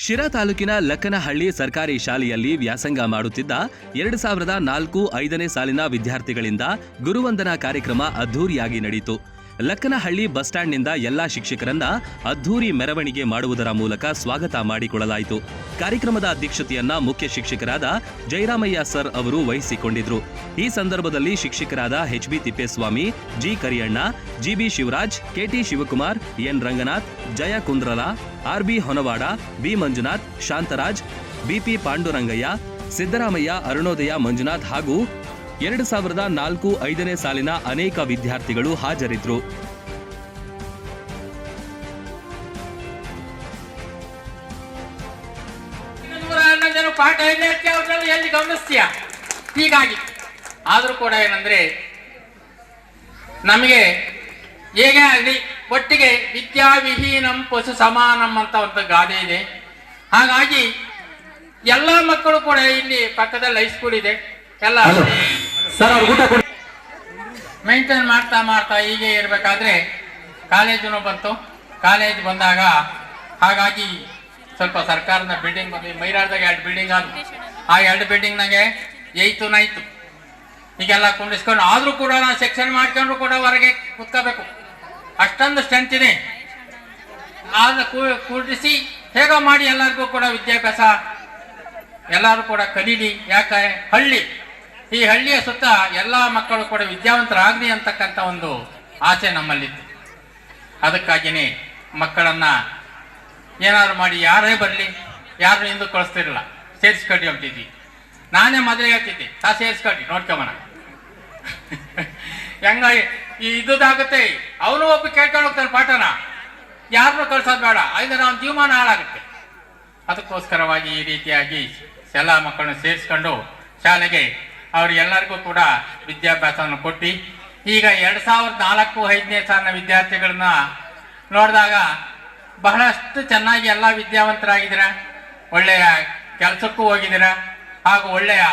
ಶಿರಾ ತಾಲೂಕಿನ ಲಕ್ಕನಹಳ್ಳಿ ಸರ್ಕಾರಿ ಶಾಲೆಯಲ್ಲಿ ವ್ಯಾಸಂಗ ಮಾಡುತ್ತಿದ್ದ ಎರಡು ಸಾವಿರದ ನಾಲ್ಕು ಐದನೇ ಸಾಲಿನ ವಿದ್ಯಾರ್ಥಿಗಳಿಂದ ಗುರುವಂದನಾ ಕಾರ್ಯಕ್ರಮ ಅದ್ಧೂರಿಯಾಗಿ ನಡೆಯಿತು ಲಕ್ಕನಹಳ್ಳಿ ಬಸ್ ಸ್ಟ್ಯಾಂಡ್ನಿಂದ ಎಲ್ಲಾ ಶಿಕ್ಷಕರನ್ನ ಅದ್ಧೂರಿ ಮೆರವಣಿಗೆ ಮಾಡುವುದರ ಮೂಲಕ ಸ್ವಾಗತ ಮಾಡಿಕೊಳ್ಳಲಾಯಿತು. ಕಾರ್ಯಕ್ರಮದ ಅಧ್ಯಕ್ಷತೆಯನ್ನ ಮುಖ್ಯ ಶಿಕ್ಷಕರಾದ ಜಯರಾಮಯ್ಯ ಸರ್ ಅವರು ವಹಿಸಿಕೊಂಡಿದ್ರು. ಈ ಸಂದರ್ಭದಲ್ಲಿ ಶಿಕ್ಷಕರಾದ H B Thippeswamy, G Kariyanna GB Shivaraj KT Shivakumar, N Ranganath, Jaya Kundrala RB Honawada, B Manjunath, Shantharaj BP Pandurangaiah, Siddaramaiah, Arunodaya Manjunath ಹಾಗೂ ಎರಡು ಸಾವಿರದ ನಾಲ್ಕು ಐದನೇ ಸಾಲಿನ ಅನೇಕ ವಿದ್ಯಾರ್ಥಿಗಳು ಹಾಜರಿದ್ದರು ನೂರ ಹನ್ನೊಂದು ಜನ ಪಾಠ ಎಲ್ಲಿ ಗಮನಿಸ್ತೀಯ? ಹೀಗಾಗಿ ಆದರೂ ಕೂಡ ಏನಂದ್ರೆ ನಮಗೆ ಹೇಗೆ ಆಗಲಿ ಒಟ್ಟಿಗೆ ವಿದ್ಯಾವಿಹೀನಂ ಪಶು ಸಮಾನಂ ಅಂತ ಒಂದು ಗಾದೆ ಇದೆ. ಹಾಗಾಗಿ ಎಲ್ಲ ಮಕ್ಕಳು ಕೂಡ ಇಲ್ಲಿ ಪಕ್ಕದಲ್ಲಿ ಹೈಸ್ಕೂಲ್ ಇದೆ. ಎಲ್ಲ ಸರ್ ಊಟ ಕೊಡಿ. ಮೇಂಟೈನ್ ಮಾಡ್ತಾ ಮಾಡ್ತಾ ಹೀಗೆ ಇರಬೇಕಾದ್ರೆ ಕಾಲೇಜು ಬಂತು. ಕಾಲೇಜ್ ಬಂದಾಗ ಹಾಗಾಗಿ ಸ್ವಲ್ಪ ಸರ್ಕಾರದ ಬಿಲ್ಡಿಂಗ್ ಬಂದು ಮೈರಾಡ್ದಾಗ ಎರಡು ಬಿಲ್ಡಿಂಗ್ ಆದ ಆ ಎರಡು ಬಿಲ್ಡಿಂಗ್ನಾಗೆ ಏಯ್ತು ನೈತು ಹೀಗೆಲ್ಲ ಕುಂಡಿಸ್ಕೊಂಡು ಆದರೂ ಕೂಡ ನಾನು ಸೆಕ್ಷನ್ ಮಾಡ್ಕೊಂಡ್ರು ಕೂಡ ಹೊರಗೆ ಕುತ್ಕೋಬೇಕು. ಅಷ್ಟೊಂದು ಸ್ಟ್ರೆಂತ್ ಇದೆ. ಆದ್ರೆ ಕೂಡಿಸಿ ಹೇಗೋ ಮಾಡಿ ಎಲ್ಲರಿಗೂ ಕೂಡ ವಿದ್ಯಾಭ್ಯಾಸ ಎಲ್ಲರೂ ಕೂಡ ಕಲೀಲಿ. ಯಾಕೆ ಹಳ್ಳಿ ಈ ಹಳ್ಳಿಯ ಸುತ್ತ ಎಲ್ಲ ಮಕ್ಕಳು ಕೂಡ ವಿದ್ಯಾವಂತರಾಗಲಿ ಅಂತಕ್ಕಂಥ ಒಂದು ಆಸೆ ನಮ್ಮಲ್ಲಿತ್ತು. ಅದಕ್ಕಾಗಿಯೇ ಮಕ್ಕಳನ್ನ ಏನಾದ್ರು ಮಾಡಿ ಯಾರೇ ಬರಲಿ ಯಾರು ಹಿಂದೂ ಕಳಿಸ್ತಿರಲಿಲ್ಲ. ಸೇರಿಸ್ಕೊಡಿ ಅಂತಿದ್ವಿ. ನಾನೇ ಮೊದಲೇ ಹೇಳ್ತಿದ್ದೆ, ತಾ ಸೇರಿಸ್ಕೊಡಿ ನೋಡ್ಕೊಂಬಣ. ಹೆಂಗ ಈ ಇದಾಗುತ್ತೆ ಅವನು ಒಬ್ಬ ಕೇಳ್ಕೊಂಡು ಹೋಗ್ತಾರೆ ಪಾಠನ. ಯಾರನ್ನೂ ಕಳ್ಸೋದು ಬೇಡ ಐದು ನಾವು ಜೀವಮಾನ ಹಾಳಾಗುತ್ತೆ. ಅದಕ್ಕೋಸ್ಕರವಾಗಿ ಈ ರೀತಿಯಾಗಿ ಎಲ್ಲ ಮಕ್ಕಳನ್ನು ಸೇರಿಸ್ಕೊಂಡು ಶಾಲೆಗೆ ಅವರಿಗೆಲ್ಲರಿಗೂ ಕೂಡ ವಿದ್ಯಾಭ್ಯಾಸವನ್ನು ಕೊಟ್ಟು, ಈಗ ಎರಡು ಸಾವಿರದ ನಾಲ್ಕು ಐದನೇ ಸಾಲಿನ ವಿದ್ಯಾರ್ಥಿಗಳನ್ನ ನೋಡಿದಾಗ ಬಹಳಷ್ಟು ಚೆನ್ನಾಗಿ ಎಲ್ಲ ವಿದ್ಯಾವಂತರಾಗಿದ್ದೀರ, ಒಳ್ಳೆಯ ಕೆಲಸಕ್ಕೂ ಹೋಗಿದ್ದೀರ ಹಾಗೂ ಒಳ್ಳೆಯ